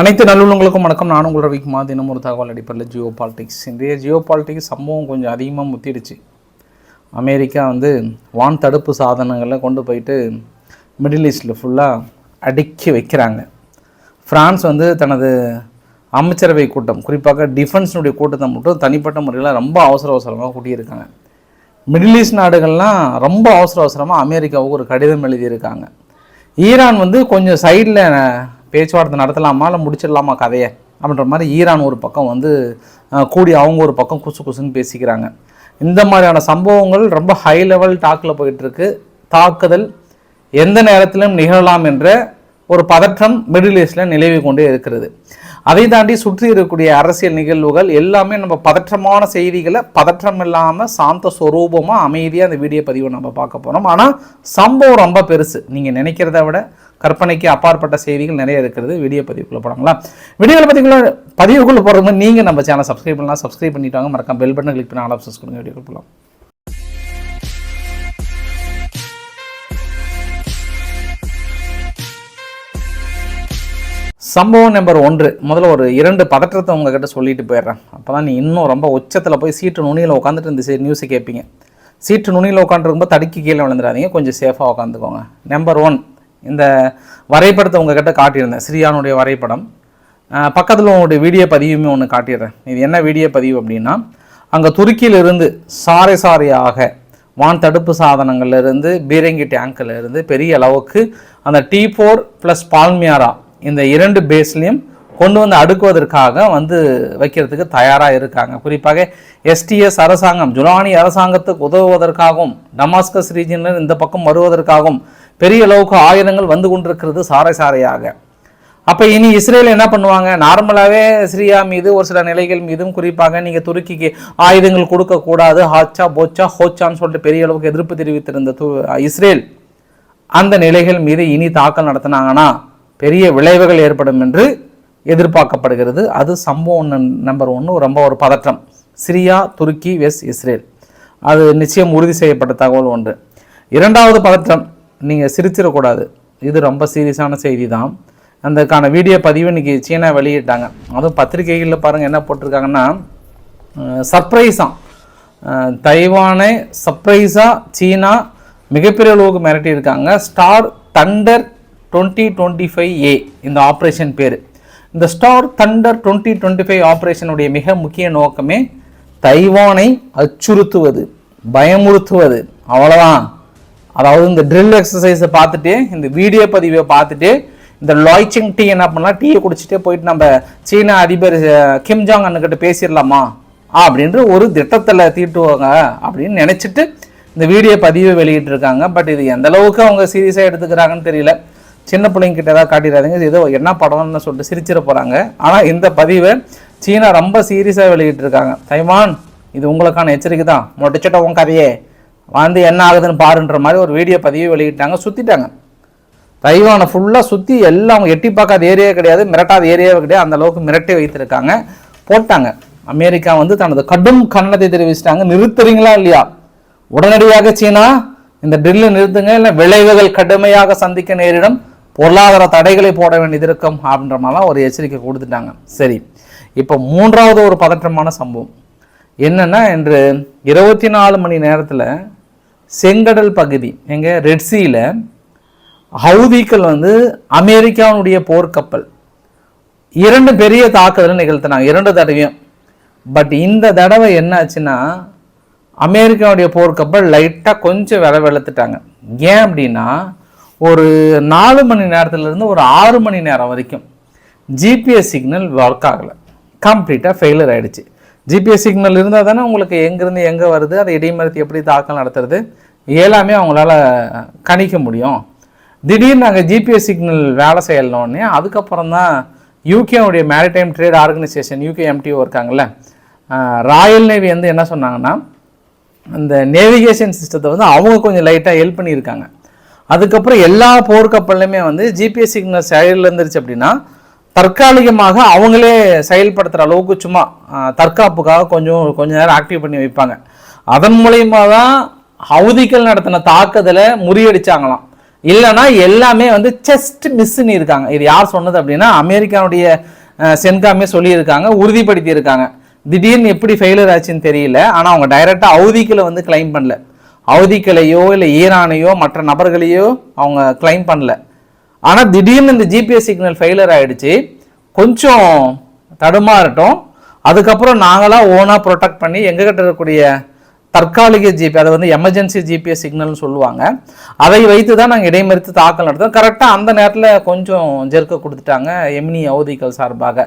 அனைத்து நல்லுள்ளங்களுக்கும் வணக்கம். நான் உங்கள் ரவிக்குமார் தினம் ஒரு தகவல் அடிப்படையில் ஜியோ பாலிடிக்ஸ். இன்றைய ஜியோ பாலிடிக்ஸ் சம்பவம் கொஞ்சம் அதிகமாக முத்திடுச்சு. அமெரிக்கா வந்து வான் தடுப்பு சாதனங்களை கொண்டு போயிட்டு மிடில் ஈஸ்டில் ஃபுல்லாக அடுக்கி வைக்கிறாங்க. ஃப்ரான்ஸ் வந்து தனது அமைச்சரவை கூட்டம் குறிப்பாக டிஃபென்ஸினுடைய கூட்டத்தை மட்டும் தனிப்பட்ட முறையில் ரொம்ப அவசர அவசரமாக கூட்டியிருக்காங்க. மிடில் ஈஸ்ட் நாடுகள்லாம் ரொம்ப அவசர அவசரமாக அமெரிக்காவுக்கு ஒரு கடிதம் எழுதியிருக்காங்க. ஈரான் வந்து கொஞ்சம் சைடில் பேச்சுவார்த்தை நடத்தலாமா இல்லை முடிச்சிடலாமா கதையை அப்படின்ற மாதிரி ஈரான் ஒரு பக்கம் வந்து கூடி அவங்க ஒரு பக்கம் குசு குசுன்னு பேசிக்கிறாங்க. இந்த மாதிரியான சம்பவங்கள் ரொம்ப ஹை லெவல் டாக்கில் போயிட்டுருக்கு தாக்குதல் எந்த நேரத்திலும் நிகழலாம் என்ற ஒரு பதற்றம் மிடில் ஈஸ்டில் நிலவி கொண்டே இருக்கிறது. அதை தாண்டி சுற்றி இருக்கக்கூடிய அரசியல் நிகழ்வுகள் எல்லாமே நம்ம பதற்றமான செய்திகளை பதற்றம் இல்லாமல் சாந்த ஸ்வரூபமாக அமைதியாக அந்த வீடியோ பதிவை நம்ம பார்க்க போகிறோம் ஆனால் சம்பவம் ரொம்ப பெருசு. நீங்கள் நினைக்கிறத விட கற்பனைக்கு அப்பாற்பட்ட செய்திகள் நிறைய இருக்கிறது. வீடியோ பதிவுக்குள்ளே போகிறாங்களா வீடியோ பதிவுக்குள்ள பதிவுக்குள்ளே போகிறது நீங்கள் நம்ம சேனல் சப்ஸ்கிரைப் பண்ணலாம். சப்ஸ்கிரைப் பண்ணிட்டாங்க மறக்காம பெல் பட்டன் கிளிக் பண்ணி ஆல் ஆப்ஷன்ஸ் கொடுங்க. வீடியோ போகலாம் சம்பவம் நம்பர் ஒன்று. முதல்ல ஒரு இரண்டு பதற்றத்தை உங்ககிட்ட சொல்லிட்டு போயிடுறேன். அப்போ தான் நீ இன்னும் ரொம்ப உச்சத்தில் போய் சீட்டு நுனியில் உட்காந்துட்டு இந்த நியூஸை கேட்பீங்க. சீட்டு நுனியில் உட்காந்துருக்கும்போது தடுக்கி கீழே விழுந்துடாதீங்க. கொஞ்சம் சேஃபாக உட்காந்துக்கோங்க நம்பர் ஒன் இந்த வரைபடத்தை உங்ககிட்ட காட்டியிருந்தேன். ஸ்ரீயானுடைய வரைபடம். பக்கத்தில் உங்களுடைய வீடியோ பதிவுமே ஒன்று காட்டிடுறேன். இது என்ன வீடியோ பதிவு அப்படின்னா அங்கே துருக்கியிலிருந்து சாறை சாறையாக வான் தடுப்பு சாதனங்கள்லேருந்து பீரங்கி டேங்க்ல இருந்து பெரிய அளவுக்கு அந்த டி ஃபோர் ப்ளஸ் பால்மியாரா இந்த இரண்டு பேஸ்லேயும் கொண்டு வந்து அடுக்குவதற்காக வந்து வைக்கிறதுக்கு தயாராக இருக்காங்க. குறிப்பாக எஸ்டிஎஸ் அரசாங்கம் ஜுலானி அரசாங்கத்துக்கு உதவுவதற்காகவும் டமாஸ்கஸ் ரீஜனில் இந்த பக்கம் வருவதற்காகவும் பெரிய அளவுக்கு ஆயுதங்கள் வந்து கொண்டிருக்கிறது சாரை சாரையாக. அப்போ இனி இஸ்ரேல் என்ன பண்ணுவாங்க? நார்மலாகவே சிரியா மீது ஒரு சில நிலைகள் மீதும் குறிப்பாக நீங்கள் துருக்கிக்கு ஆயுதங்கள் கொடுக்கக்கூடாது ஹாச்சா போச்சா ஹோச்சான்னு சொல்லிட்டு பெரிய அளவுக்கு எதிர்ப்பு தெரிவித்திருந்த து இஸ்ரேல் அந்த நிலைகள் மீது இனி தாக்கல் நடத்தினாங்கன்னா பெரிய விளைவுகள் ஏற்படும் என்று எதிர்பார்க்கப்படுகிறது. அது சம்பவம் நம்பர் ஒன்று ரொம்ப ஒரு பதற்றம். சிரியா துருக்கி வெஸ் இஸ்ரேல். அது நிச்சயம் உறுதி செய்யப்பட்ட தகவல் ஒன்று. இரண்டாவது பதற்றம் நீங்கள் சிரிச்சிடக்கூடாது. இது ரொம்ப சீரியஸான செய்தி தான் அந்தக்கான வீடியோ பதிவு இன்றைக்கி சீனா வெளியிட்டாங்க. அதுவும் பத்திரிகைகளில் பாருங்கள் என்ன போட்டிருக்காங்கன்னா சர்ப்ரைஸாக தைவானை சர்ப்ரைஸாக சீனா மிகப்பெரிய அளவுக்கு மிரட்டியிருக்காங்க. Star thunder twenty twenty five ஏ இந்த ஆப்ரேஷன் பேர். இந்த star thunder twenty twenty five ஆப்ரேஷனுடைய மிக முக்கிய நோக்கமே தைவானை அச்சுறுத்துவது பயமுறுத்துவது. அவ்வளோதான் அதாவது இந்த ட்ரில் எக்ஸசைஸை பார்த்துட்டு இந்த வீடியோ பதிவை பார்த்துட்டு இந்த லாய்ச்சிங் டீ என்ன பண்ணலாம் டீயை குடிச்சிட்டே போயிட்டு நம்ம சீன அதிபர் கிம்ஜாங் கிம் ஜாங் அண்ணுக்கிட்ட பேசிடலாமா? அப்படின்ற ஒரு திட்டத்தில் தீட்டுவாங்க அப்படின்னு நினச்சிட்டு இந்த வீடியோ பதிவை வெளியிட்டிருக்காங்க. பட் இது எந்த அளவுக்கு அவங்க சீரியஸாக எடுத்துக்கிறாங்கன்னு தெரியல. சின்ன பிள்ளைங்க கிட்ட ஏதாவது காட்டிடாதீங்க. இது ஏதோ என்ன படம்னு சொல்லிட்டு சிரிச்சிட போகிறாங்க ஆனால் இந்த பதிவை சீனா ரொம்ப சீரியஸாக வெளியிட்டிருக்காங்க. தைவான் இது உங்களுக்கான எச்சரிக்கை தான். மொட்டைச்சட்ட உன் கதையே. வந்து என்ன ஆகுதுன்னு பாருன்ற மாதிரி ஒரு வீடியோ பதிவு வெளியிட்டாங்க சுற்றிட்டாங்க தைவானை ஃபுல்லாக சுற்றி எல்லாம் அவங்க எட்டி பார்க்காத ஏரியா கிடையாது மிரட்டாத ஏரியாவே கிடையாது அந்த அளவுக்கு மிரட்டி வைத்திருக்காங்க போட்டாங்க. அமெரிக்கா வந்து தனது கடும் கண்டனத்தை தெரிவிச்சிட்டாங்க. நிறுத்துறீங்களா இல்லையா? உடனடியாக சீனா இந்த ட்ரில்லை நிறுத்துங்க இல்லை விளைவுகள் கடுமையாக சந்திக்க நேரிடும் பொருளாதார தடைகளை போட வேண்டியது இருக்கும் அப்படின்ற மாதிரிலாம் ஒரு எச்சரிக்கை கொடுத்துட்டாங்க. சரி இப்போ மூன்றாவது ஒரு பதற்றமான சம்பவம். என்னென்னா இன்று இருபத்தி நாலு மணி நேரத்தில் செங்கடல் பகுதி எங்கள் ரெட்சியில் ஹவுதிக்கள் வந்து அமெரிக்காவுடைய போர்க்கப்பல். இரண்டு பெரிய தாக்குதலை நிகழ்த்தினாங்க இரண்டு தடவையும். பட் இந்த தடவை என்ன ஆச்சுன்னா அமெரிக்காவுடைய போர்க்கப்பல் லைட்டாக கொஞ்சம் விலை வெளுத்துட்டாங்க. ஏன் அப்படின்னா ஒரு நாலு மணி நேரத்துலேருந்து ஒரு ஆறு மணி நேரம் வரைக்கும் ஜிபிஎஸ் சிக்னல் ஒர்க் ஆகலை. கம்ப்ளீட்டாக ஃபெயிலியர் ஆகிடுச்சு ஜிபிஎஸ் சிக்னல் இருந்தால் தானே உங்களுக்கு எங்கேருந்து எங்கே வருது அதை இடைமறித்து எப்படி தாக்கல் நடத்துறது? எல்லாமே அவங்களால கணிக்க முடியும். திடீர்னு நாங்கள் ஜிபிஎஸ் சிக்னல் வேலை செய்யலோன்னே அதுக்கப்புறம் தான் யூகேவுடைய maritime trade organisation UK MTO இருக்காங்கல்ல ராயல் நேவி வந்து என்ன சொன்னாங்கன்னா அந்த நேவிகேஷன் சிஸ்டத்தை வந்து அவங்க கொஞ்சம் லைட்டாக ஹெல்ப் பண்ணியிருக்காங்க. அதுக்கப்புறம் எல்லா போர்க்கப்பல்லையுமே வந்து ஜிபிஎஸ் சிக்னல் செயலில் இருந்துருச்சு அப்படின்னா தற்காலிகமாக அவங்களே செயல்படுத்துகிற அளவுக்கு சும்மா தற்காப்புக்காக கொஞ்சம் கொஞ்ச நேரம் ஆக்டிவ் பண்ணி வைப்பாங்க. அதன் மூலயமா தான் ஹவுதிகள் நடத்தின தாக்குதலை முறியடிச்சாங்களாம். இல்லைன்னா எல்லாமே வந்து செஸ்ட் மிஸ்ன்னு இருக்காங்க. இது யார் சொன்னது அப்படின்னா அமெரிக்காவுடைய சென்காமே சொல்லியிருக்காங்க உறுதிப்படுத்தியிருக்காங்க. திடீர்னு எப்படி ஃபெயிலியர் ஆச்சுன்னு தெரியல ஆனால் அவங்க டைரெக்டாக அவுதிக்கில் வந்து கிளைம் பண்ணல. அவுதிக்களையோ இல்லை ஈரானையோ மற்ற நபர்களையோ அவங்க கிளைம் பண்ணல. ஆனால் திடீர்னு இந்த ஜிபிஎஸ் சிக்னல் ஃபெயிலியர் ஆகிடுச்சு கொஞ்சம் தடுமாறட்டும். அதுக்கப்புறம் நாங்களாக ஓனாக ப்ரொடெக்ட் பண்ணி எங்ககிட்ட இருக்கக்கூடிய தற்காலிக ஜிபி அதை வந்து எமர்ஜென்சி ஜிபிஎஸ் சிக்னல்னு சொல்லுவாங்க. அதை வைத்து தான் நாங்கள் இடைமறித்து தாக்கல் நடத்தோம் கரெக்டாக அந்த நேரத்தில் கொஞ்சம் ஜெர்க்க கொடுத்துட்டாங்க எமினி அவதிகள் சார்பாக.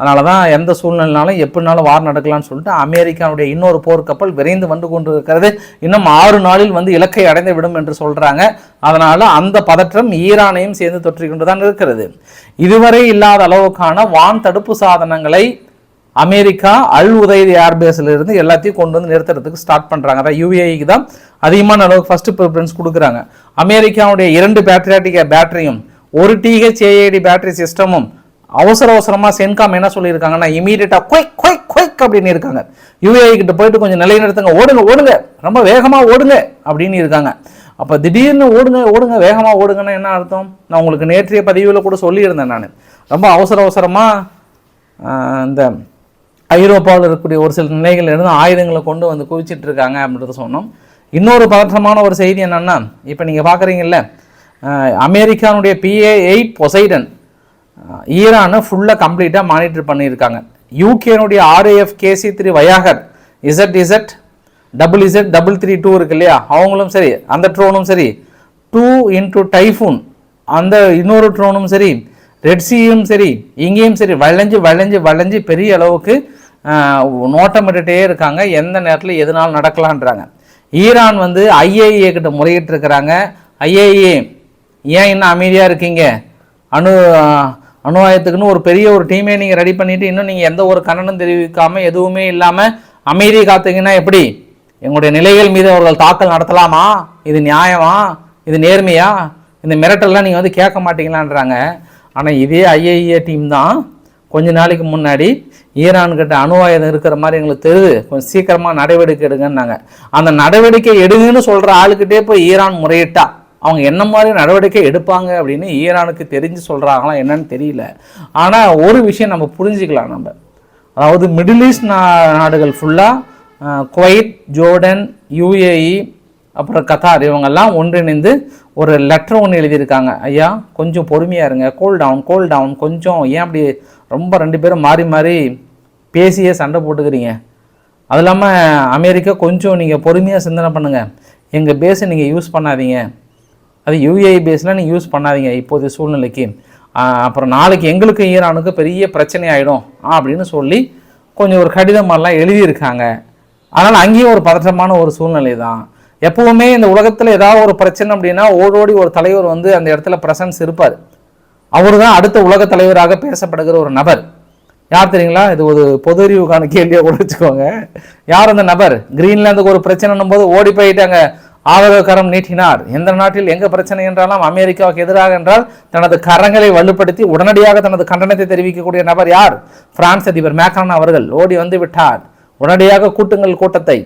அதனால தான் எந்த சூழ்நிலைனாலும் எப்படினாலும் வார் நடக்கலாம்னு சொல்லிட்டு அமெரிக்காவுடைய இன்னொரு போர்க்கப்பல் விரைந்து வந்து கொண்டு இருக்கிறது இன்னும் ஆறு நாளில் வந்து இலக்கை அடைந்து விடும் என்று சொல்கிறாங்க அதனால் அந்த பதற்றம் ஈரானையும் சேர்ந்து தொற்றிக் கொண்டு தான் இருக்கிறது. இதுவரை இல்லாத அளவுக்கான வான் தடுப்பு சாதனங்களை அமெரிக்கா அல் உதயதி ஏர்பேஸிலிருந்து எல்லாத்தையும் கொண்டு வந்து நிறுத்துறதுக்கு ஸ்டார்ட் பண்ணுறாங்க அதான் யூஏஇக்கு தான் அதிகமான அளவுக்கு ஃபஸ்ட்டு ப்ரிஃபரன்ஸ் கொடுக்குறாங்க. அமெரிக்காவுடைய இரண்டு பேட்ரியாட்டிக் பேட்டரியும் ஒரு டிஹெச் ஏஏடி பேட்டரி சிஸ்டமும் அவசர அவசரமாக சென்காம் என்ன சொல்லியிருக்காங்கன்னா இமீடியட்டாக குயிக் குயிக் குயிக் அப்படின்னு இருக்காங்க. யூஏஇ கிட்ட போயிட்டு கொஞ்சம் நிலைநிறுத்துங்க. ஓடுங்க ஓடுங்க. ரொம்ப வேகமாக ஓடுங்க அப்படின்னு இருக்காங்க. அப்போ திடீர்னு ஓடுங்க ஓடுங்க வேகமாக ஓடுங்கன்னா என்ன அர்த்தம்? நான் உங்களுக்கு நேற்றைய பதிவில் கூட சொல்லியிருந்தேன் நான். ரொம்ப அவசர அவசரமாக இந்த ஐரோப்பாவில் இருக்கக்கூடிய ஒரு சில நிலைகளிலிருந்து இருந்து ஆயுதங்களை கொண்டு வந்து குவிச்சிட்டு இருக்காங்க அப்படின்றத சொன்னோம். இன்னொரு பதற்றமான ஒரு செய்தி என்னென்னா இப்போ நீங்கள் பார்க்குறீங்கல்ல அமெரிக்கானுடைய பிஏ எயிட் பொசைடன் ஈரானை ஃபுல்லாக கம்ப்ளீட்டாக மானிட்டர் பண்ணியிருக்காங்க. யூகேனுடைய RAF KC three Voyager Z Z double Z double three two இருக்கு இல்லையா? அவங்களும் சரி அந்த ட்ரோனும் சரி டூ இன்ட்டு டைஃபூன் அந்த இன்னொரு ட்ரோனும் சரி ரெட்சியும் சரி இங்கேயும் சரி வளைஞ்சு வளைஞ்சு வளைஞ்சு பெரிய அளவுக்கு நோட்டமிட்டுட்டே இருக்காங்க. எந்த நேரத்தில் எதுனாலும் நடக்கலான்றாங்க. ஈரான் வந்து ஐஏஏ கிட்ட முறையிட்டு இருக்கிறாங்க. ஐஏஏ ஏன் இன்னும் அமைதியாக இருக்கீங்க? அணு அணு ஆயத்துக்குன்னு ஒரு பெரிய ஒரு டீமே நீங்கள் ரெடி பண்ணிவிட்டு இன்னும் நீங்கள் எந்த ஒரு கண்டனம் தெரிவிக்காமல் எதுவுமே இல்லாமல் அமைதி காத்தீங்கன்னா எப்படி? எங்களுடைய நிலைகள் மீது அவர்கள் தாக்கல் நடத்தலாமா? இது நியாயமா? இது நேர்மையா? இந்த மிரட்டல்லாம் நீங்கள் வந்து கேட்க மாட்டீங்களான்றாங்க. ஆனால் இதே ஐஏஏ டீம் தான் கொஞ்ச நாளைக்கு முன்னாடி ஈரான் கிட்ட அணு ஆயுதம் இருக்கிற மாதிரி எங்களுக்கு தெரியுது. கொஞ்சம் சீக்கிரமாக நடவடிக்கை எடுங்கன்னாங்க. அந்த நடவடிக்கை எடுங்கன்னு சொல்கிற ஆளுக்கிட்டே போய் ஈரான் முறையிட்டா. அவங்க என்ன மாதிரி நடவடிக்கை எடுப்பாங்க அப்படின்னு ஈரானுக்கு தெரிஞ்சு சொல்கிறாங்களா என்னன்னு தெரியல. ஆனால் ஒரு விஷயம் நம்ம புரிஞ்சுக்கலாம் நம்ம. அதாவது மிடில் ஈஸ்ட் நா நாடுகள் ஃபுல்லாக குவைத் ஜோர்டன் யுஏஇ அப்புறம் கத்தார் இவங்கெல்லாம் ஒன்றிணைந்து ஒரு லெட்டர் ஒன்று எழுதியிருக்காங்க. ஐயா கொஞ்சம் பொறுமையாக இருங்க. கோல் டவுன் கோல் டவுன் கொஞ்சம் ஏன் அப்படி ரொம்ப ரெண்டு பேரும் மாறி மாறி பேசியே சண்டை போட்டுக்கிறீங்க? அது இல்லாமல் அமெரிக்கா கொஞ்சம் நீங்கள் பொறுமையாக சிந்தனை பண்ணுங்கள் எங்கள் பேஸை நீங்கள் யூஸ் பண்ணாதீங்க. அது யூஏஇ பேஸ்லாம் நீங்கள் யூஸ் பண்ணாதீங்க இப்போதைய சூழ்நிலைக்கு. அப்புறம் நாளைக்கு எங்களுக்கு ஈரானுக்கு பெரிய பிரச்சனை ஆகிடும் அப்படின்னு சொல்லி கொஞ்சம் ஒரு கடிதம் மாதிரிலாம் எழுதியிருக்காங்க. அதனால் அங்கேயும் ஒரு பதற்றமான ஒரு சூழ்நிலை தான் எப்பவுமே இந்த உலகத்தில் ஏதாவது ஒரு பிரச்சனை அப்படின்னா ஓடோடி ஒரு தலைவர் வந்து அந்த இடத்துல பிரசன்ஸ் இருப்பார். அவர் தான் அடுத்த உலக தலைவராக பேசப்படுகிற ஒரு நபர். யார் தெரியுங்களா? இது ஒரு பொது அறிவுக்கான கேள்வியை கூட வச்சுக்கோங்க. யார் அந்த நபர்? கிரீன்லாந்துக்கு ஒரு பிரச்சனைன்னும் போது ஓடி போயிட்டாங்க ஆதரவு கரம் நீட்டினார். எந்த நாட்டில் எங்க பிரச்சனை என்றாலும் அமெரிக்காவுக்கு எதிராக என்றால் தனது கரங்களை வலுப்படுத்தி உடனடியாக தனது கண்டனத்தை தெரிவிக்கக்கூடிய நபர் யார்? பிரான்ஸ் அதிபர் மேக்ரான் அவர்கள். ஓடி வந்து விட்டார். உடனடியாக கூட்டுங்கள் கூட்டத்தை.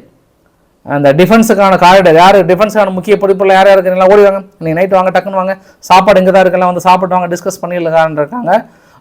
அந்த டிஃபென்ஸுக்கான காரிடர் யார் டிஃபென்ஸுக்கான முக்கிய பொறுப்பில் யார் யார் இருக்கிறீங்களா ஓடி வாங்க? நீங்கள் நைட் வாங்க டக்குன்னு வாங்க. சாப்பாடு இங்கே தான் இருக்கலாம் வந்து சாப்பிட்டு வாங்க டிஸ்கஸ் பண்ணிடலான்னு இருக்காங்க.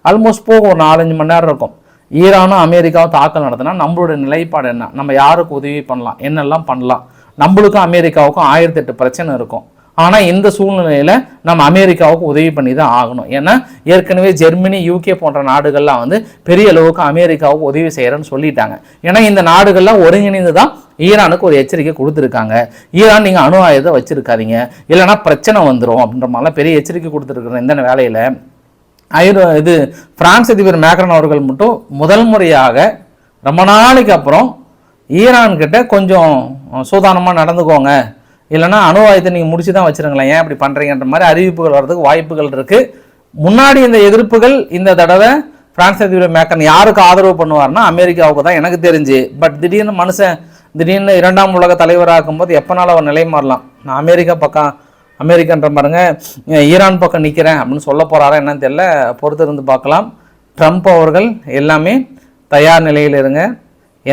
ஆல்மோஸ்ட் போகும் ஒரு நாலஞ்சு மணி நேரம் இருக்கும். ஈரானும் அமெரிக்காவும் தாக்கல் நடத்தினா நம்மளோட நிலைப்பாடு என்ன? நம்ம யாருக்கு உதவி பண்ணலாம்? என்னெல்லாம் பண்ணலாம்? நம்மளுக்கும் அமெரிக்காவுக்கும் ஆயிரத்தி எட்டு பிரச்சனை இருக்கும். ஆனால் இந்த சூழ்நிலையில் நம்ம அமெரிக்காவுக்கு உதவி பண்ணி தான் ஆகணும். ஏன்னா ஏற்கனவே ஜெர்மனி யூகே போன்ற நாடுகள்லாம் வந்து பெரிய அளவுக்கு அமெரிக்காவுக்கு உதவி செய்கிறேன்னு சொல்லிட்டாங்க. ஏன்னா இந்த நாடுகள்லாம் ஒருங்கிணைந்து தான் ஈரானுக்கு ஒரு எச்சரிக்கை கொடுத்துருக்காங்க. ஈரான் நீங்கள் அணு ஆயுதம் வச்சுருக்காதீங்க. இல்லைன்னா பிரச்சனை வந்துடும் அப்படின்ற மாதிரிலாம் பெரிய எச்சரிக்கை கொடுத்துருக்குற இந்த வேலையில். ஐரோ இது பிரான்ஸ் அதிபர் மேக்ரன் அவர்கள் மட்டும் முதல் முறையாக ரொம்ப நாளைக்கு அப்புறம் ஈரான்கிட்ட கொஞ்சம் சூதானமாக நடந்துக்கோங்க. இல்லைன்னா அணு நீங்கள் முடிச்சு தான் வச்சிருங்களேன். ஏன் அப்படி பண்ணுறீங்கன்ற மாதிரி அறிவிப்புகள் வர்றதுக்கு வாய்ப்புகள் இருக்குது முன்னாடி இந்த எதிர்ப்புகள் இந்த தடவை பிரான்ஸ் அதிபர் மேக்கன் யாருக்கு ஆதரவு பண்ணுவார்னா அமெரிக்காவுக்கு தான் எனக்கு தெரிஞ்சு. பட் திடீர்னு மனுஷன் திடீர்னு இரண்டாம் உலக தலைவராகும் போது எப்போனாலும் அவர் நிலை மாறலாம். நான் அமெரிக்கா பக்கம் அமெரிக்கன்ற பாருங்க ஈரான் பக்கம் நிற்கிறேன் அப்படின்னு சொல்ல போகிறாரா என்னன்னு தெரியல. பொறுத்து இருந்து பார்க்கலாம். ட்ரம்ப் அவர்கள் எல்லாமே தயார் நிலையில் இருங்க.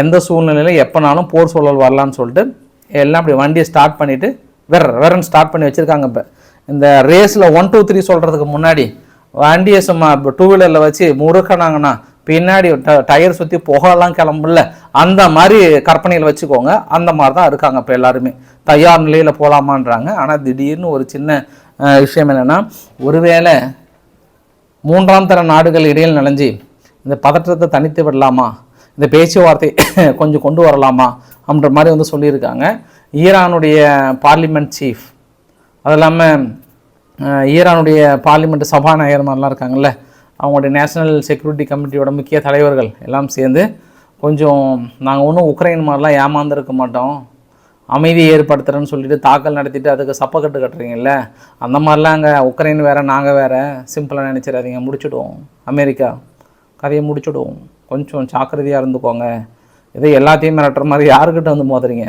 எந்த சூழ்நிலையில் எப்போனாலும் போர் சூழல் வரலான்னு சொல்லிட்டு எல்லாம் அப்படி வண்டியை ஸ்டார்ட் பண்ணிவிட்டு வேற வேறன்னு ஸ்டார்ட் பண்ணி வச்சுருக்காங்க இப்போ. இந்த ரேஸில் ஒன் டூ த்ரீ சொல்கிறதுக்கு முன்னாடி வண்டியை சும்மா டூ வீலரில் வச்சு முறுக்கினாங்கன்னா பின்னாடி ட- டயர் சுற்றி புகைலாம் கிளம்புல அந்த மாதிரி கற்பனையில் வச்சுக்கோங்க. அந்த மாதிரி தான் இருக்காங்க இப்போ எல்லாருமே. தயார் நிலையில் போகலாமான்றாங்க ஆனால் திடீர்னு ஒரு சின்ன விஷயம் என்னென்னா ஒருவேளை மூன்றாம் தர நாடுகள் இடையில் நுழைஞ்சு இந்த பதற்றத்தை தனித்து விடலாமா? இந்த பேச்சுவார்த்தை கொஞ்சம் கொண்டு வரலாமா அப்படின்ற மாதிரி வந்து சொல்லியிருக்காங்க. ஈரானுடைய பார்லிமெண்ட் சீஃப் அது இல்லாமல் ஈரானுடைய பார்லிமெண்ட் சபாநாயகர் மாதிரிலாம் இருக்காங்கல்ல அவங்களுடைய நேஷனல் செக்யூரிட்டி கமிட்டியோட முக்கிய தலைவர்கள் எல்லாம் சேர்ந்து கொஞ்சம் நாங்கள் ஒன்றும் உக்ரைன் மாதிரிலாம் ஏமாந்துருக்க மாட்டோம். அமைதியை ஏற்படுத்துகிறேன்னு சொல்லிட்டு தாக்கல் நடத்திட்டு அதுக்கு சப்பக்கட்டு கட்டுறீங்கல்ல அந்த மாதிரிலாம் அங்கே உக்ரைன் வேறு நாங்கள் வேறு. சிம்பிளாக நினச்சிடாதீங்க முடிச்சுடுவோம். அமெரிக்கா கதையை முடிச்சுடுவோம். கொஞ்சம் ஜாக்கிரதையாக இருந்துக்கோங்க. இதை எல்லாத்தையும் மிரட்டுற மாதிரி யாருக்கிட்ட வந்து மோதுறீங்க?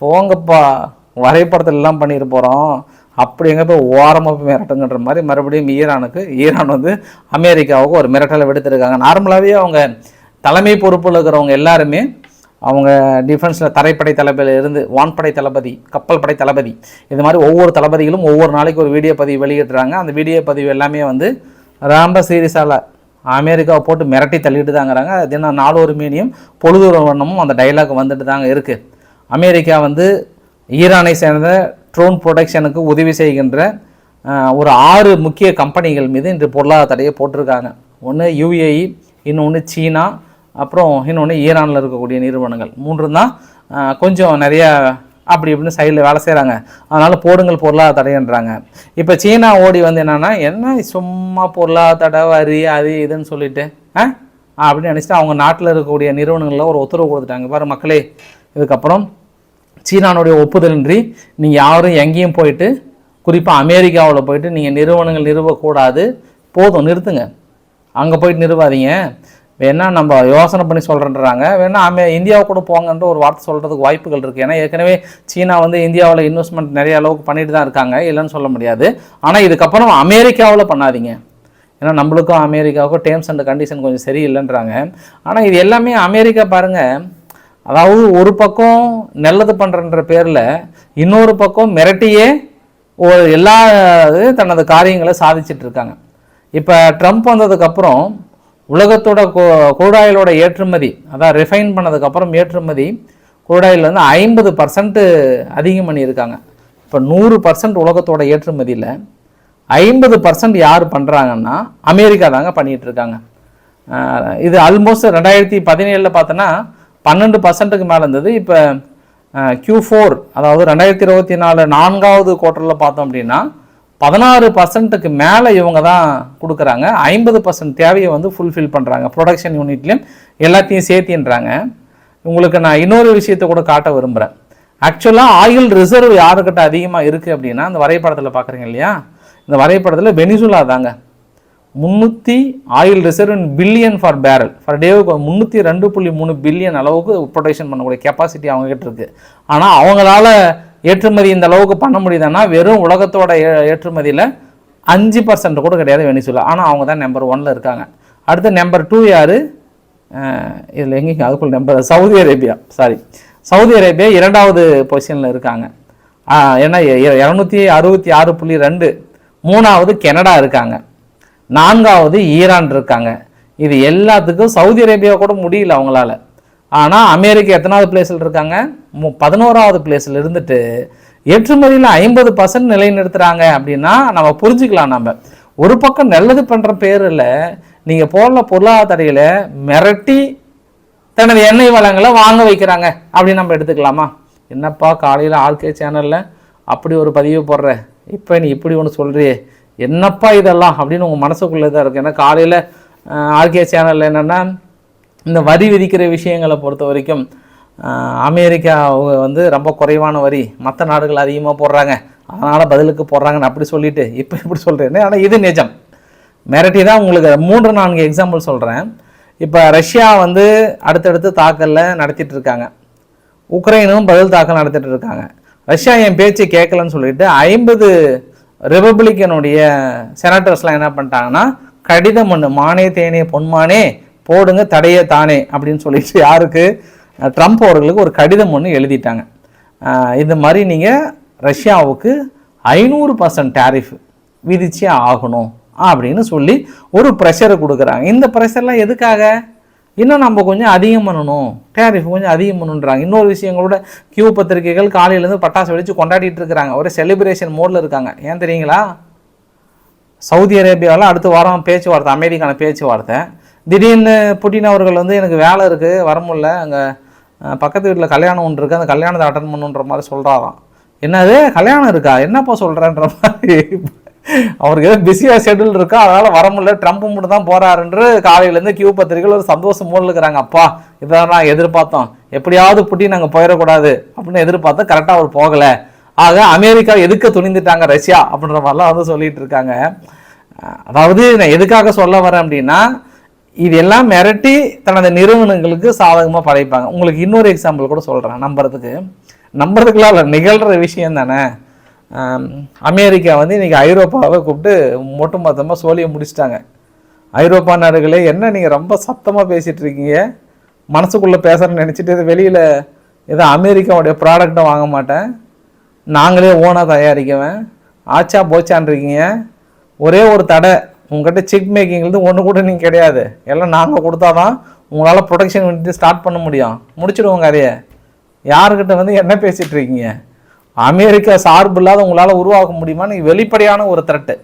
போங்கப்பா. வரைபடத்துல எல்லாம் பண்ணிட்டு போகிறோம் அப்படி எங்கே போய் ஓரமாக போய் மிரட்டுங்கன்ற மாதிரி மறுபடியும் ஈரானுக்கு ஈரான் வந்து அமெரிக்காவுக்கு ஒரு மிரட்டலை விடுத்திருக்காங்க. நார்மலாகவே அவங்க தலைமை பொறுப்பில் இருக்கிறவங்க எல்லாருமே அவங்க டிஃபென்ஸில் தரைப்படை தளபதியில இருந்து வான்படை தளபதி கப்பல் படை தளபதி இது மாதிரி ஒவ்வொரு தளபதிகளும் ஒவ்வொரு நாளைக்கு ஒரு வீடியோ பதிவு வெளியிடுறாங்க. அந்த வீடியோ பதிவு எல்லாமே வந்து ரொம்ப சீரியஸால அமெரிக்காவை போட்டு மிரட்டி தள்ளிட்டு தாங்கிறாங்க தினம் நாலொரு மீனியும் பொழுது வண்ணமும் அந்த டைலாக் வந்துட்டு தாங்க இருக்குது அமெரிக்கா வந்து ஈரானை சேர்ந்த ட்ரோன் ப்ரொடக்ஷனுக்கு உதவி செய்கின்ற ஒரு ஆறு முக்கிய கம்பெனிகள் மீது இன்று பொருளாதார தடையை போட்டிருக்காங்க. ஒன்று யுஏஇ இன்னொன்று சீனா அப்புறம் இன்னொன்று ஈரானில் இருக்கக்கூடிய நிறுவனங்கள். மூன்று தான் கொஞ்சம் நிறையா அப்படி இப்படின்னு சைடில் வேலை செய்கிறாங்க அதனால் போடுங்கள் பொருளாதார தடைன்றாங்க. இப்போ சீனா ஓடி வந்து என்னென்னா என்ன சும்மா பொருளாதார தடை வரி அது இதுன்னு சொல்லிட்டு ஆ? அப்படின்னு நினச்சிட்டு அவங்க நாட்டில் இருக்கக்கூடிய நிறுவனங்களில் ஒரு உத்தரவு கொடுத்துட்டாங்க. பாரு மக்களே இதுக்கப்புறம் சீனானுடைய ஒப்புதலின்றி நீங்கள் யாரும் எங்கேயும் போயிட்டு குறிப்பாக அமெரிக்காவில் போயிட்டு நீங்கள் நிறுவனங்கள் நிறுவக்கூடாது. போதும் நிறுத்துங்க. அங்கே போயிட்டு நிறுவாதீங்க. வேணா நம்ம யோசனை பண்ணி சொல்கிறேன்றாங்க வேணா அமே இந்தியாவை கூட போங்கன்ற ஒரு வார்த்தை சொல்கிறதுக்கு வாய்ப்புகள் இருக்குது ஏன்னா ஏற்கனவே சீனா வந்து இந்தியாவில் இன்வெஸ்ட்மெண்ட் நிறைய அளவுக்கு பண்ணிட்டு தான் இருக்காங்க. இல்லைன்னு சொல்ல முடியாது. ஆனால் இதுக்கப்புறம் அமெரிக்காவில் பண்ணாதீங்க. ஏன்னா நம்மளுக்கும் அமெரிக்காவுக்கும் டேர்ம்ஸ் அண்ட் கண்டிஷன் கொஞ்சம் சரியில்லைன்றாங்க. ஆனால் இது எல்லாமே அமெரிக்கா பாருங்கள் அதாவது ஒரு பக்கம் நல்லது பண்ணுறன்ற பேரில் இன்னொரு பக்கம் மிரட்டியே ஒரு எல்லா இது தனது காரியங்களை சாதிச்சிட்டு இருக்காங்க. இப்போ ட்ரம்ப் வந்ததுக்கப்புறம் உலகத்தோட கூடாயிலோட ஏற்றுமதி அதான் ரிஃபைன் பண்ணதுக்கப்புறம் ஏற்றுமதி கூடாயில் வந்து ஐம்பது பர்சன்ட்டு அதிகம் பண்ணியிருக்காங்க. இப்போ நூறு பர்சன்ட் உலகத்தோட ஏற்றுமதியில் ஐம்பது பர்சன்ட் யார் பண்ணுறாங்கன்னா அமெரிக்கா தாங்க பண்ணிகிட்டு இருக்காங்க இது ஆல்மோஸ்ட் ரெண்டாயிரத்தி பதினேழில் பார்த்தோன்னா பன்னெண்டு பர்சன்ட்டுக்கு மேலே இருந்தது. இப்போ கியூ ஃபோர் அதாவது ரெண்டாயிரத்தி இருபத்தி நாலு நான்காவது குவார்ட்டரில் பார்த்தோம் அப்படின்னா பதினாறு பர்சன்ட்டுக்கு மேலே இவங்க தான் கொடுக்குறாங்க. ஐம்பது பர்சன்ட் தேவையை வந்து ஃபுல்ஃபில் பண்ணுறாங்க ப்ரொடக்ஷன் யூனிட்லேயும் எல்லாத்தையும் சேர்த்தின்றாங்க. உங்களுக்கு நான் இன்னொரு விஷயத்தை கூட காட்ட விரும்புகிறேன் ஆக்சுவலாக ஆயில் ரிசர்வ் யாருக்கிட்ட அதிகமாக இருக்குது அப்படின்னா இந்த வரைபடத்தில் பார்க்குறீங்க இல்லையா? இந்த வரைபடத்தில் வெனிசுலா தாங்க. முந்நூற்றி oil reserve billion for barrel for டேவுக்கு முந்நூற்றி ரெண்டு புள்ளி மூணு பில்லியன் அளவுக்கு ப்ரொடக்ஷன் பண்ணக்கூடிய கெப்பாசிட்டி அவங்ககிட்ட இருக்குது ஆனால் அவங்களால ஏற்றுமதி இந்த அளவுக்கு பண்ண முடியுதுன்னா வெறும் உலகத்தோட ஏ- ஏற்றுமதியில் அஞ்சு பர்சன்ட் கூட கிடையாது வெனிசுலா. ஆனால் அவங்க தான் நம்பர் ஒனில் இருக்காங்க. அடுத்து நம்பர் டூ யார்? இதில் எங்கேங்க அதுக்குள்ள number Saudi Arabia. Sorry Saudi Arabia இரண்டாவது பொசிஷனில் இருக்காங்க. ஏன்னா இரநூத்தி அறுபத்தி ஆறு புள்ளி ரெண்டு. மூணாவது கெனடா இருக்காங்க. நான்காவது ஈரான் இருக்காங்க. இது எல்லாத்துக்கும் சவுதி அரேபியா கூட முடியல அவங்களால. ஆனால் அமெரிக்கா எத்தனாவது பிளேஸில் இருக்காங்க? பதினோராவது பிளேஸில் இருந்துட்டு ஏற்றுமதியில் ஐம்பது பர்சன்ட் நிலைநிறுத்துகிறாங்க அப்படின்னா நம்ம புரிஞ்சுக்கலாம் நம்ம ஒரு பக்கம் நல்லது பண்ணுற பேரில் நீங்கள் போடுற பொருளாதாரத்தடையில் மிரட்டி தனது எண்ணெய் வளங்களை வாங்க வைக்கிறாங்க அப்படின்னு நம்ம எடுத்துக்கலாமா? என்னப்பா காலையில் ஆர்கே சேனலில் அப்படி ஒரு பதிவு போடுற? இப்போ நீ இப்படி ஒன்று சொல்கிறியே என்னப்பா இதெல்லாம் அப்படின்னு உங்கள் மனசுக்குள்ளே தான் இருக்குது ஏன்னா காலையில் ஆர்கே சேனலில் என்னென்னா இந்த வரி விதிக்கிற விஷயங்களை பொறுத்த வரைக்கும் அமெரிக்கா வந்து ரொம்ப குறைவான வரி. மற்ற நாடுகள் அதிகமாக போடுறாங்க. அதனால் பதிலுக்கு போடுறாங்கன்னு அப்படி சொல்லிட்டு இப்போ இப்படி சொல்கிறேன்னு ஆனால் இது நிஜம். மிரட்டி தான் உங்களுக்கு மூன்று நான்கு எக்ஸாம்பிள் சொல்கிறேன் இப்போ ரஷ்யா வந்து அடுத்தடுத்து தாக்கலில் நடத்திட்டு இருக்காங்க. உக்ரைனும் பதில் தாக்கல் நடத்திட்டு இருக்காங்க. ரஷ்யா என் பேச்சு கேட்கலன்னு சொல்லிட்டு ஐம்பது ரிபப்ளிக்கனுடைய செனட்டர்ஸ்லாம் என்ன பண்ணிட்டாங்கன்னா கடிதம் ஒன்று மானே தேனே பொன்மானே போடுங்க தடையே தானே அப்படின்னு சொல்லிட்டு யாருக்கு ட்ரம்ப் அவர்களுக்கு ஒரு கடிதம் ஒன்று எழுதிட்டாங்க. இந்த மாதிரி நீங்கள் ரஷ்யாவுக்கு ஐநூறு பர்சன்ட் டேரிஃப் விதிச்சே ஆகணும் அப்படின்னு சொல்லி ஒரு ப்ரெஷரை கொடுக்குறாங்க. இந்த ப்ரெஷர்லாம் எதுக்காக? இன்னும் நம்ம கொஞ்சம் அதிகம் பண்ணணும். டேரிஃப் கொஞ்சம் அதிகம் பண்ணணுன்றாங்க. இன்னொரு விஷயங்களோட கியூ பத்திரிகைகள் காலையிலேருந்து பட்டாசு வெடித்து கொண்டாடிட்டு இருக்கிறாங்க. ஒரு செலிப்ரேஷன் மோடில் இருக்காங்க. ஏன் தெரியுங்களா? சவுதி அரேபியாவில் அடுத்த வாரம் பேச்சுவார்த்தை அமெரிக்கான பேச்சுவார்த்தை. திடீர்னு புட்டின் அவர்கள் வந்து எனக்கு வேலை இருக்குது வர முடியல அங்கே பக்கத்து வீட்டில் கல்யாணம் ஒன்று இருக்குது அந்த கல்யாணத்தை அட்டன் பண்ணுன்ற மாதிரி சொல்கிறாராம் என்னது? கல்யாணம் இருக்கா? என்னப்பா சொல்கிறேன்ற மாதிரி. அவருக்கு ஏதோ பிஸியாக ஷெட்யூல் இருக்கா? அதனால் வர முடியல. ட்ரம்ப் மட்டும் தான் போகிறாருன்று காலையிலேருந்து கியூ பத்திரிகையில் ஒரு சந்தோஷம் மூலம் இருக்கிறாங்க. அப்பா இதான் நான் எதிர்பார்த்தோம். எப்படியாவது புட்டி நாங்கள் போயிடக்கூடாது அப்படின்னு எதிர்பார்த்தா கரெக்டாக அவர் போகலை. ஆக அமெரிக்கா எதுக்க துணிந்துட்டாங்க? ரஷ்யா அப்படின்ற மாதிரிலாம் வந்து சொல்லிகிட்டு இருக்காங்க. அதாவது நான் எதுக்காக சொல்ல வரேன் அப்படின்னா இது எல்லாம் மிரட்டி தனது நிறுவனங்களுக்கு சாதகமாக படைப்பாங்க. உங்களுக்கு இன்னொரு எக்ஸாம்பிள் கூட சொல்கிறேன் நம்புறதுக்கு. நம்புறதுக்குலாம் இல்லை நிகழ்கிற விஷயம் தானே. அமெரிக்கா வந்து இன்றைக்கி ஐரோப்பாவை கூப்பிட்டு மொட்டு மொத்தமாக சோழியை முடிச்சிட்டாங்க. ஐரோப்பா நாடுகளே என்ன நீங்கள் ரொம்ப சத்தமாக பேசிகிட்டு இருக்கீங்க? மனசுக்குள்ளே பேசுகிறேன்னு நினச்சிட்டு இது வெளியில் ஏதோ அமெரிக்காவுடைய ப்ராடக்டை வாங்க மாட்டேன். நாங்களே ஓனாக தயாரிக்குவேன் ஆச்சா போச்சான் இருக்கீங்க. ஒரே ஒரு தடை உங்கள்கிட்ட செக் மேக்கிங்லேருந்து ஒன்று கூட நீங்கள் கிடையாது. எல்லாம் நாங்கள் கொடுத்தாதான் உங்களால் ப்ரொடக்ஷன் வந்துட்டு ஸ்டார்ட் பண்ண முடியும். முடிச்சிடுவோங்க அதையே. யாருக்கிட்ட வந்து என்ன பேசிகிட்டு இருக்கீங்க? அமெரிக்கா சார்பு இல்லாத உங்களால் உருவாக்க முடியுமான்னு வெளிப்படையான ஒரு த்ரெட்டு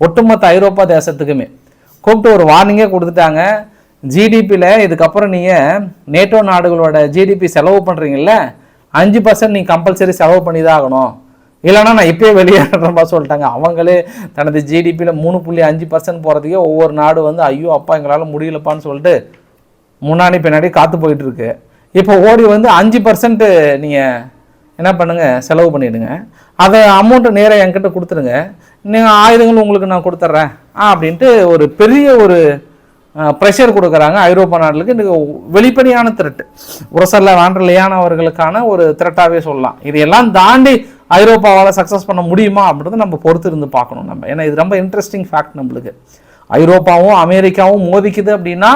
ஒட்டுமொத்த ஐரோப்பா தேசத்துக்குமே. கூப்பிட்டு ஒரு வார்னிங்கே கொடுத்துட்டாங்க. ஜிடிபியில் இதுக்கப்புறம் நீங்கள் நேட்டோ நாடுகளோட ஜிடிபி செலவு பண்ணுறீங்கல்ல அஞ்சு பர்சன்ட் நீங்கள் கம்பல்சரி செலவு பண்ணி தான் ஆகணும். இல்லைன்னா நான் இப்பயே வெளியேற மாதிரி சொல்லிட்டாங்க. அவங்களே தனது ஜிடிபியில் மூணு புள்ளி அஞ்சு பர்சன்ட் போகிறதுக்கே ஒவ்வொரு நாடு வந்து ஐயோ அப்பா எங்களால் முடியலப்பான்னு சொல்லிட்டு முன்னாடி பின்னாடி காத்து போயிட்டு இருக்கு. இப்போ ஓடி வந்து அஞ்சு பர்சன்ட்டு நீங்கள் என்ன பண்ணுங்க? செலவு பண்ணிவிடுங்க அதை அமௌண்ட்டை நேராக என்கிட்ட கொடுத்துருங்க நீங்கள் ஆயுதங்கள் உங்களுக்கு நான் கொடுத்துட்றேன் ஆ அப்படின்ட்டு ஒரு பெரிய ஒரு ப்ரெஷர் கொடுக்குறாங்க. ஐரோப்பா நாடுகளுக்கு இது வெளிப்படையான திரட்டு உரசல்ல வாண்டர்லியானவர்களுக்கான ஒரு திரட்டாகவே சொல்லலாம். இதையெல்லாம் தாண்டி ஐரோப்பாவால் சக்ஸஸ் பண்ண முடியுமா அப்படின்றத நம்ம பொறுத்து இருந்து பார்க்கணும் நம்ம. ஏன்னா இது ரொம்ப இன்ட்ரெஸ்டிங் ஃபேக்ட் நம்மளுக்கு. ஐரோப்பாவும் அமெரிக்காவும் மோதிக்குது அப்படின்னா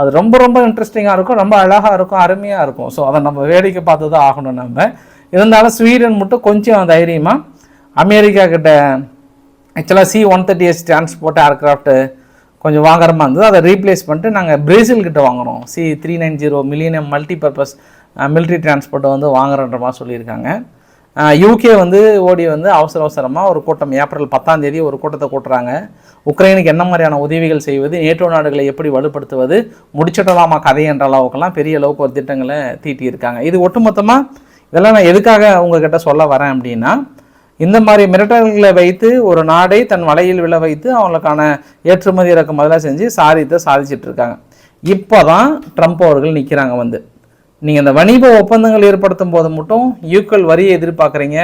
அது ரொம்ப ரொம்ப இன்ட்ரெஸ்டிங்காக இருக்கும் ரொம்ப அழகாக இருக்கும் அருமையாக இருக்கும். ஸோ அதை நம்ம வேடிக்கை பார்த்து தான் ஆகணும் நம்ம. இருந்தாலும் ஸ்வீடன் மட்டும் கொஞ்சம் தைரியமாக அமெரிக்கா கிட்ட ஆக்சுவலாக C one thirty S transport aircraft கொஞ்சம் வாங்குற மாதிரி இருந்தது. அதை ரீப்ளேஸ் பண்ணிட்டு நாங்கள் பிரேசில் கிட்ட வாங்குறோம். C three nine zero மில்லியனம் multi purpose military டிரான்ஸ்போர்ட்டை வந்து வாங்குறன்ற மாதிரி சொல்லியிருக்காங்க. யூகே வந்து ஓடி வந்து அவசர அவசரமாக ஒரு கூட்டம் ஏப்ரல் பத்தாம் தேதி ஒரு கூட்டத்தை கூட்டுறாங்க. உக்ரைனுக்கு என்ன மாதிரியான உதவிகள் செய்வது நேட்டோ நாடுகளை எப்படி வலுப்படுத்துவது முடிச்சிடலாமா கதை என்ற அளவுக்கெல்லாம் பெரிய அளவுக்கு ஒரு திட்டங்களை தீட்டியிருக்காங்க. இது ஒட்டுமொத்தமாக இதெல்லாம் நான் எதுக்காக உங்ககிட்ட சொல்ல வரேன் அப்படின்னா இந்த மாதிரி மிரட்டல்களை வைத்து ஒரு நாடை தன் வலையில் விழ வைத்து அவங்களுக்கான ஏற்றுமதி இறக்குமதிலாம் செஞ்சு சாதித்தை சாதிச்சிட்டு இருக்காங்க. இப்போ தான் ட்ரம்ப் அவர்கள் நிற்கிறாங்க வந்து. நீங்கள் இந்த வணிக ஒப்பந்தங்கள் ஏற்படுத்தும் போது மட்டும் யூக்கள் வரியை எதிர்பார்க்குறீங்க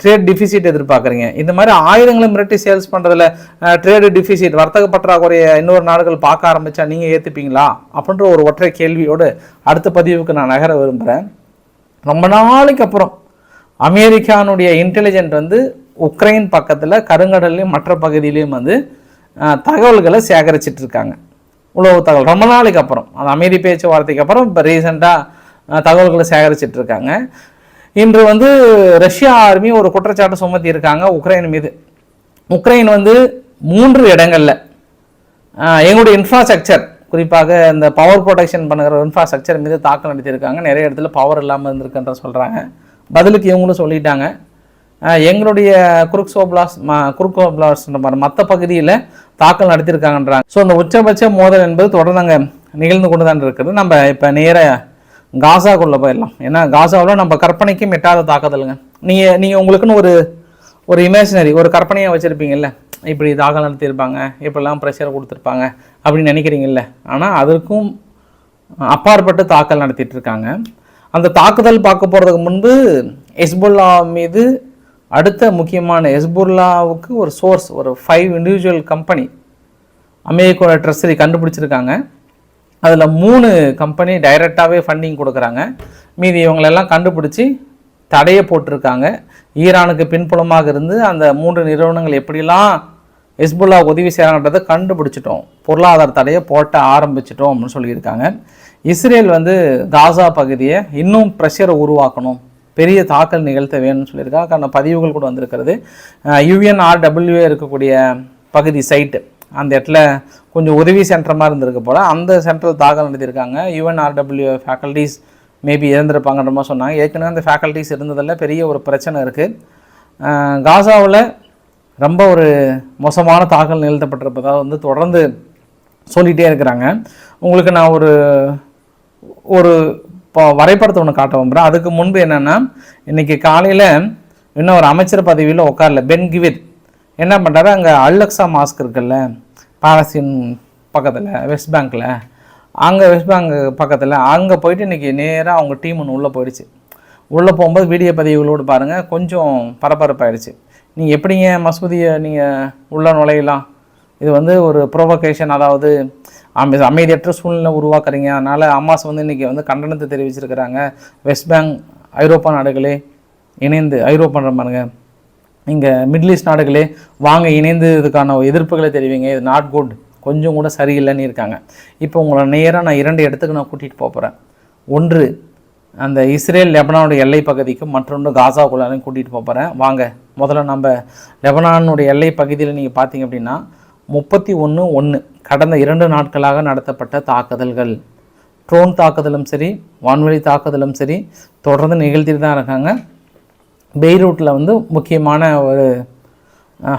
ட்ரேட் டிஃபிசிட் எதிர்பார்க்குறீங்க. இந்த மாதிரி ஆயுதங்களை மிரட்டி சேல்ஸ் பண்ணுறதுல ட்ரேடு டிஃபிசிட் வர்த்தக பற்றாக்குறைய இன்னொரு நாடுகள் பார்க்க ஆரம்பித்தா நீங்கள் ஏற்றுப்பீங்களா அப்படின்ற ஒரு ஒற்றை கேள்வியோடு அடுத்த பதிவுக்கு நான் நகர விரும்புகிறேன் ரொம்ப நாளைக்கு அப்புறம் அமெரிக்கானுடைய இன்டெலிஜென்ட் வந்து உக்ரைன் பக்கத்தில் கருங்கடல்லையும் மற்ற பகுதியிலையும் வந்து தகவல்களை சேகரிச்சிட்ருக்காங்க இருக்காங்க. உளவு தகவல் ரொம்ப நாளைக்கு அப்புறம். அந்த அமைதி பேச்சுவார்த்தைக்கு அப்புறம் இப்போ ரீசெண்டாக தகவல்களை சேகரிச்சிட்டு இருக்காங்க. இன்று வந்து ரஷ்யா ஆர்மி ஒரு குற்றச்சாட்டு சுமத்தி இருக்காங்க உக்ரைன் மீது. உக்ரைன் வந்து மூன்று இடங்களில் எங்களுடைய இன்ஃப்ராஸ்ட்ரக்சர் குறிப்பாக இந்த பவர் ப்ரொடெக்ஷன் பண்ணுற இன்ஃப்ராஸ்ட்ரக்சர் மீது தாக்கல் நடத்தியிருக்காங்க. நிறைய இடத்துல பவர் இல்லாமல் இருந்திருக்குன்ற சொல்கிறாங்க பதிலுக்கு இவங்களும் சொல்லிட்டாங்க. எங்களுடைய குருக்ஸோபிளாஸ் ம குருக்கோபிளாஸ் மற்ற பகுதியில் தாக்கல் நடத்தியிருக்காங்கன்றாங்க. ஸோ அந்த உச்சபட்ச மோதல் என்பது தொடர்ந்து அங்கே நிகழ்ந்து கொண்டு தான் இருக்குது. நம்ம இப்போ நேராக காசாக்குள்ளே போயிடலாம். ஏன்னா காசாவில் நம்ம கற்பனைக்கும் எட்டாத தாக்குதலுங்க. நீங்கள் நீங்கள் உங்களுக்குன்னு ஒரு ஒரு இமேஜினரி ஒரு கற்பனையாக வச்சுருப்பீங்கல்ல. இப்படி தாக்கல் நடத்தியிருப்பாங்க இப்படிலாம் ப்ரெஷர் கொடுத்துருப்பாங்க அப்படின்னு நினைக்கிறீங்கல்ல. ஆனால் அதற்கும் அப்பாற்பட்டு தாக்கல் நடத்திட்டு இருக்காங்க. அந்த தாக்குதல் பார்க்க போகிறதுக்கு முன்பு ஹெஸ்புல்லா மீது அடுத்த முக்கியமான எஸ்புர்லாவுக்கு ஒரு சோர்ஸ் ஒரு ஃபைவ் இண்டிவிஜுவல் கம்பெனி அமெரிக்காவோட ட்ரெஸ்ஸரி கண்டுபிடிச்சிருக்காங்க. அதில் மூணு கம்பெனி டைரெக்டாகவே ஃபண்டிங் கொடுக்குறாங்க. மீதி இவங்களெல்லாம் கண்டுபிடிச்சி தடையை போட்டிருக்காங்க. ஈரானுக்கு பின்புலமாக இருந்து அந்த மூன்று நிறுவனங்கள் எப்படிலாம் ஹெஸ்புல்லா உதவி செய்கிறாங்கன்றதை கண்டுபிடிச்சிட்டோம். பொருளாதார தடையை போட்ட ஆரம்பிச்சிட்டோம் அப்படின்னு சொல்லியிருக்காங்க. இஸ்ரேல் வந்து காசா பகுதியை இன்னும் ப்ரெஷரை உருவாக்கணும். பெரிய தாக்கல் நிகழ்த்த வேணும்னு சொல்லியிருக்காங்க காரணம் பதிவுகள் கூட வந்திருக்கிறது. யூஎன்ஆர்டபிள்யூஏ இருக்கக்கூடிய பகுதி சைட்டு அந்த இடத்துல கொஞ்சம் உதவி சென்டர் மாதிரி இருந்திருக்கு போல். அந்த சென்டரில் தாக்கல் நடத்தியிருக்காங்க. யூஎன்ஆர்டபிள்யூ ஃபேக்கல்ட்டிஸ் மேபி இறந்துருப்பாங்கன்ற மாதிரி சொன்னாங்க. ஏற்கனவே அந்த ஃபேக்கல்ட்டிஸ் இருந்ததில் பெரிய ஒரு பிரச்சனை இருக்குது காசாவில் ரொம்ப ஒரு மோசமான தாக்கல் நிகழ்த்தப்பட்டிருப்பதாக வந்து தொடர்ந்து சொல்லிகிட்டே இருக்கிறாங்க. உங்களுக்கு நான் ஒரு ஒரு இப்போ வரைபடத்தை ஒன்று காட்ட விரும்புகிறேன் அதுக்கு முன்பு என்னென்னா இன்றைக்கி காலையில் இன்னும் ஒரு அமைச்சர் பதவியில் உட்காரல பென் கிவித். என்ன பண்ணுறாரு அங்கே அல்லக்ஸா மாஸ்க் இருக்குல்ல பாலஸ்தீன் பக்கத்தில் வெஸ்ட் பேங்க்கில் அங்கே வெஸ்ட் பேங்க் பக்கத்தில் அங்கே போயிட்டு இன்றைக்கி நேராக அவங்க டீம் ஒன்று உள்ளே போயிடுச்சு. உள்ளே போகும்போது வீடியோ பதிவுகளோடு பாருங்கள் கொஞ்சம் பரபரப்பாயிடுச்சு. நீங்கள் எப்படிங்க மசூதியை நீங்கள் உள்ளே நுழையலாம்? இது வந்து ஒரு ப்ரொவகேஷன் அதாவது அமை அமைதியற்ற சூழ்நிலை உருவாக்குறீங்க. அதனால் அம்மாஸ் வந்து இன்றைக்கி வந்து கண்டனத்தை தெரிவிச்சிருக்கிறாங்க. வெஸ்ட் பேங்க் ஐரோப்பா நாடுகளே இணைந்து ஐரோப்பான்ற பாருங்க. இங்கே மிடில் ஈஸ்ட் நாடுகளே வாங்க இணைந்து இதுக்கான எதிர்ப்புகளை தெரிவிங்க. இது நாட் குட் கொஞ்சம் கூட சரியில்லைன்னு இருக்காங்க. இப்போ உங்களை நேராக நான் இரண்டு இடத்துக்கு நான் கூட்டிகிட்டு போகிறேன் ஒன்று அந்த இஸ்ரேல் லெபனானுடைய எல்லை பகுதிக்கும் மற்றொன்று காசாக்குள்ளாரையும் கூட்டிகிட்டு போகிறேன் வாங்க முதல்ல நம்ம லெபனானுடைய எல்லை பகுதியில் நீங்கள் பார்த்தீங்க அப்படின்னா முப்பத்தி ஒன்று ஒன்று கடந்த இரண்டு நாட்களாக நடத்தப்பட்ட தாக்குதல்கள். ட்ரோன் தாக்குதலும் சரி வான்வெளி தாக்குதலும் சரி தொடர்ந்து நிகழ்த்திட்டு தான் இருக்காங்க. பெய்ரூட்டில் வந்து முக்கியமான ஒரு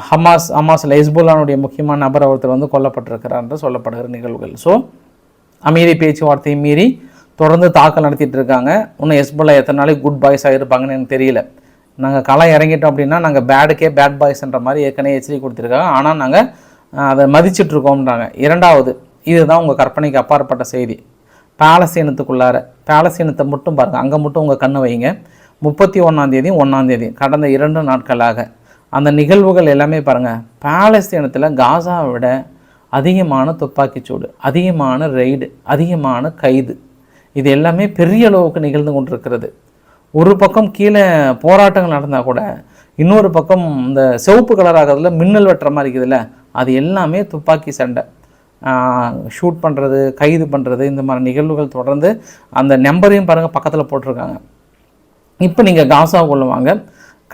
ஹமாஸ் ஹமாஸில் ஹெஸ்புல்லானுடைய முக்கியமான நபர் ஒருத்தர் வந்து கொல்லப்பட்டிருக்கிறார் என்று சொல்லப்படுகிற நிகழ்வுகள். ஸோ அமைதி பேச்சுவார்த்தையை மீறி தொடர்ந்து தாக்கல் நடத்திட்டு இருக்காங்க. இன்னும் ஹெஸ்புல்லா எத்தனை நாளைக்கு குட் பாய்ஸ் ஆகிருப்பாங்கன்னு எனக்கு தெரியல. நாங்கள் களம் இறங்கிட்டோம் அப்படின்னா நாங்கள் பேடுக்கே பேட் பாய்ஸ்ன்ற மாதிரி ஏற்கனவே எச்சரிக்கை கொடுத்துருக்காங்க. ஆனால் நாங்கள் அதை மதிச்சிட்ருக்கோம்ன்றாங்க இரண்டாவது இதுதான் உங்கள் கற்பனைக்கு அப்பாற்பட்ட செய்தி. பாலஸ்தீனத்துக்குள்ளார பாலஸ்தீனத்தை மட்டும் பாருங்கள் அங்கே மட்டும் உங்கள் கண்ணு வைங்க. முப்பத்தி ஒன்றாந்தேதி ஒன்றாந்தேதி கடந்த இரண்டு நாட்களாக அந்த நிகழ்வுகள் எல்லாமே பாருங்கள் பாலஸ்தீனத்தில் காசாவை விட அதிகமான துப்பாக்கிச்சூடு அதிகமான ரெய்டு அதிகமான கைது இது எல்லாமே பெரிய அளவுக்கு நிகழ்ந்து கொண்டிருக்கிறது. ஒரு பக்கம் கீழே போராட்டங்கள் நடந்தால் கூட இன்னொரு பக்கம் இந்த சிவப்பு கலர் ஆகிறதுல மின்னல் வெட்டுற மாதிரி இருக்குதுல்ல அது எல்லாமே துப்பாக்கி சண்டை. ஷூட் பண்ணுறது கைது பண்ணுறது இந்த மாதிரி நிகழ்வுகள் தொடர்ந்து அந்த நம்பரையும் பாருங்கள் பக்கத்தில் போட்டிருக்காங்க. இப்போ நீங்கள் காசாவுக்குள்ள வாங்க.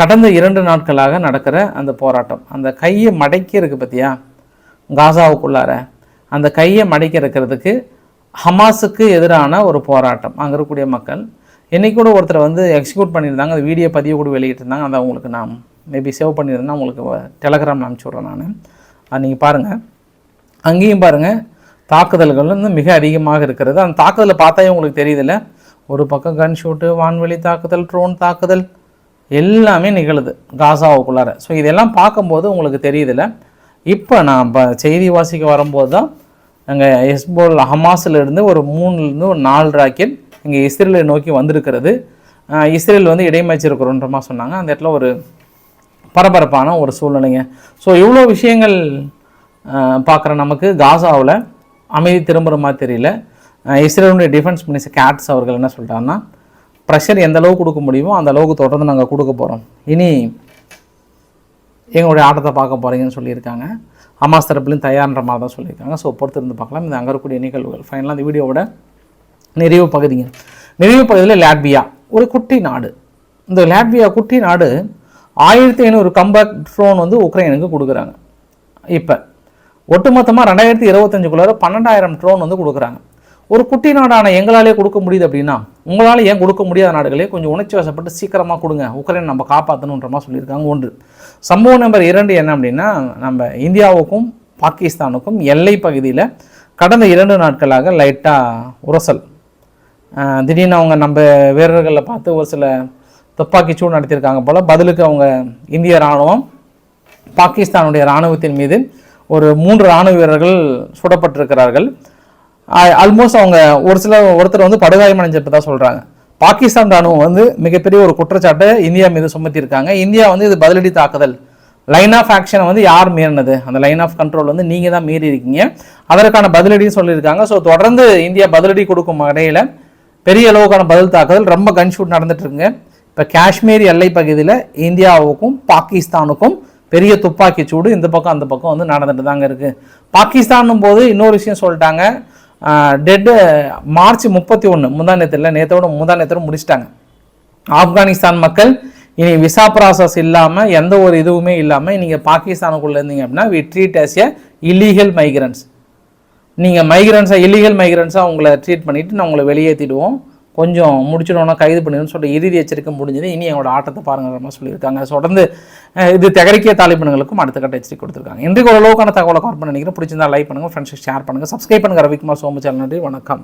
கடந்த இரண்டு நாட்களாக நடக்கிற அந்த போராட்டம். அந்த கையை மடக்கி இருக்கு பார்த்தியா காசாவுக்குள்ளார. அந்த கையை மடக்கி இருக்கிறதுக்கு ஹமாஸுக்கு எதிரான ஒரு போராட்டம் அங்கே இருக்கக்கூடிய மக்கள். இன்னைக்கு கூட ஒருத்தரை வந்து எக்ஸிக்யூட் பண்ணியிருந்தாங்க அந்த வீடியோ பதிவு கூட வெளியிட்டிருந்தாங்க. அதை அவங்களுக்கு நான் மேபி சேவ் பண்ணியிருந்தேன் உங்களுக்கு டெலகிராம் அனுப்பிச்சி விட்றேன் நான். அது நீங்கள் பாருங்கள் அங்கேயும் பாருங்கள் தாக்குதல்கள் வந்து மிக அதிகமாக இருக்கிறது. அந்த தாக்குதலை பார்த்தாலே உங்களுக்கு தெரியுதுல்ல ஒரு பக்கம் கன் ஷூட்டு வான்வெளி தாக்குதல் ட்ரோன் தாக்குதல் எல்லாமே நிகழுது காசாவுக்குள்ளார. ஸோ இதெல்லாம் பார்க்கும்போது உங்களுக்கு தெரியுதுல்ல இப்போ நான் இப்போ செய்தி வாசிக்க வரும்போது தான் அங்கே எஸ்போல் ஹமாஸிலிருந்து ஒரு மூணுலேருந்து ஒரு நாலு ராக்கெட் இங்கே இஸ்ரேலை நோக்கி வந்திருக்கிறது. இஸ்ரேல் வந்து இடைமறிச்சிருக்கிறோன்ற சொன்னாங்க. அந்த இடத்துல ஒரு பரபரப்பான ஒரு சூழ்நிலைங்க. ஸோ இவ்வளோ விஷயங்கள் பார்க்குற நமக்கு காசாவில் அமைதி திரும்புகிற மாதிரி தெரியல. இஸ்ரேலுடைய டிஃபென்ஸ் மினிஸ்டர் கேட்ஸ் அவர்கள் என்ன சொல்கிறாங்கன்னா ப்ரெஷர் எந்த அளவுக்கு கொடுக்க முடியுமோ அந்த அளவுக்கு தொடர்ந்து நாங்கள் கொடுக்க போகிறோம் இனி எங்களுடைய ஆட்டத்தை பார்க்க போகிறீங்கன்னு சொல்லியிருக்காங்க. அமாஸ் தரப்புலையும் தயார்ன்ற மாதிரி தான் சொல்லியிருக்காங்க. ஸோ பொறுத்து இருந்து பார்க்கலாம். இந்த அங்கே இருக்கக்கூடிய நிகழ்வுகள். ஃபைனலாக அந்த வீடியோவோட நிறைவு பகுதிங்க. நிறைவு பகுதியில் லாட்வியா ஒரு குட்டி நாடு. இந்த லாட்வியா குட்டி நாடு ஆயிரத்தி ஐநூறு கம்பேக்ட் ட்ரோன் வந்து உக்ரைனுக்கு கொடுக்குறாங்க. இப்போ ஒட்டுமொத்தமாக ரெண்டாயிரத்தி இருபத்தஞ்சுக்குள்ளார பன்னெண்டாயிரம் ட்ரோன் வந்து கொடுக்குறாங்க. ஒரு குட்டி நாடான எங்களாலே கொடுக்க முடியுது அப்படின்னா உங்களால் ஏன் கொடுக்க முடியாத நாடுகளே கொஞ்சம் உணர்ச்சி வசப்பட்டு சீக்கிரமாக கொடுங்க. உக்ரைன் நம்ம காப்பாற்றணுன்ற மாதிரி சொல்லியிருக்காங்க. ஒன்று சம்பவம் நம்பர் இரண்டு என்ன அப்படின்னா நம்ம இந்தியாவுக்கும் பாகிஸ்தானுக்கும் எல்லை பகுதியில் கடந்த இரண்டு நாட்களாக லைட்டாக உரசல். திடீர்னு அவங்க நம்ம வீரர்களை பார்த்து ஒரு சில துப்பாக்கி சூடு நடத்தியிருக்காங்க போல். பதிலுக்கு அவங்க இந்திய இராணுவம் பாகிஸ்தானுடைய இராணுவத்தின் மீது ஒரு மூன்று இராணுவ வீரர்கள் சுடப்பட்டிருக்கிறார்கள். ஆல்மோஸ்ட் அவங்க ஒரு சில ஒருத்தர் வந்து படுகாயமடைஞ்சிட்டு தான் சொல்கிறாங்க பாகிஸ்தான் ராணுவம் வந்து மிகப்பெரிய ஒரு குற்றச்சாட்டை இந்தியா மீது சுமத்தியிருக்காங்க. இந்தியா வந்து இது பதிலடி தாக்குதல். லைன் ஆஃப் ஆக்ஷனை வந்து யார் மீறினது? அந்த லைன் ஆஃப் கண்ட்ரோல் வந்து நீங்கள் தான் மீறி இருக்கீங்க. அதற்கான பதிலடின்னு சொல்லியிருக்காங்க. ஸோ தொடர்ந்து இந்தியா பதிலடி கொடுக்கும் வகையில் பெரிய அளவுக்கான பதில் தாக்குதல். ரொம்ப கன்ஷூட் நடந்துட்டு இருக்குங்க. இப்போ காஷ்மீர் எல்லை பகுதியில் இந்தியாவுக்கும் பாகிஸ்தானுக்கும் பெரிய துப்பாக்கி சூடு இந்த பக்கம் அந்த பக்கம் வந்து நடந்துட்டு தாங்க இருக்குது பாகிஸ்தானும் போது இன்னொரு விஷயம் சொல்லிட்டாங்க. டெட்டு மார்ச் முப்பத்தி ஒன்று முந்தானத்தில் நேற்றோட முந்தா முடிச்சிட்டாங்க. ஆப்கானிஸ்தான் மக்கள் இனி விசா ப்ராசஸ் இல்லாமல் எந்த ஒரு இதுவுமே இல்லாமல் நீங்கள் பாகிஸ்தானுக்குள்ளே இருந்தீங்க அப்படின்னா we treat us a illegal migrants நீங்கள் மைக்ரன்ஸாக இல்லீகல் மைக்ரன்ஸாக உங்களை ட்ரீட் பண்ணிவிட்டு நான் உங்களை வெளியேற்றிடுவோம் கொஞ்சம் முடிச்சிடணும்னா கைது பண்ணிடுன்னு சொல்லிட்டு இறுதி எச்சரிக்கை முடிஞ்சது. இனி எங்களோட ஆட்டத்தை பாருங்கிற மாதிரி சொல்லியிருக்காங்க. தொடர்ந்து இது தகரிக்கிய தாலிபன்களுக்கும் அடுத்த கட்ட எச்சரிக்கை கொடுத்துருக்காங்க. இன்றைக்கு ஒரு அளவுக்கான தகவலை கவர் பண்ண நினைக்கிறேன். பிடிச்சிருந்தா லைக் பண்ணுங்கள் ஃப்ரெண்ட்ஸுக்கு ஷேர் பண்ணுங்கள் சப்ஸ்கிரைப் பண்ணுங்கள் ரவிக்குமார் சோமு நன்றி வணக்கம்.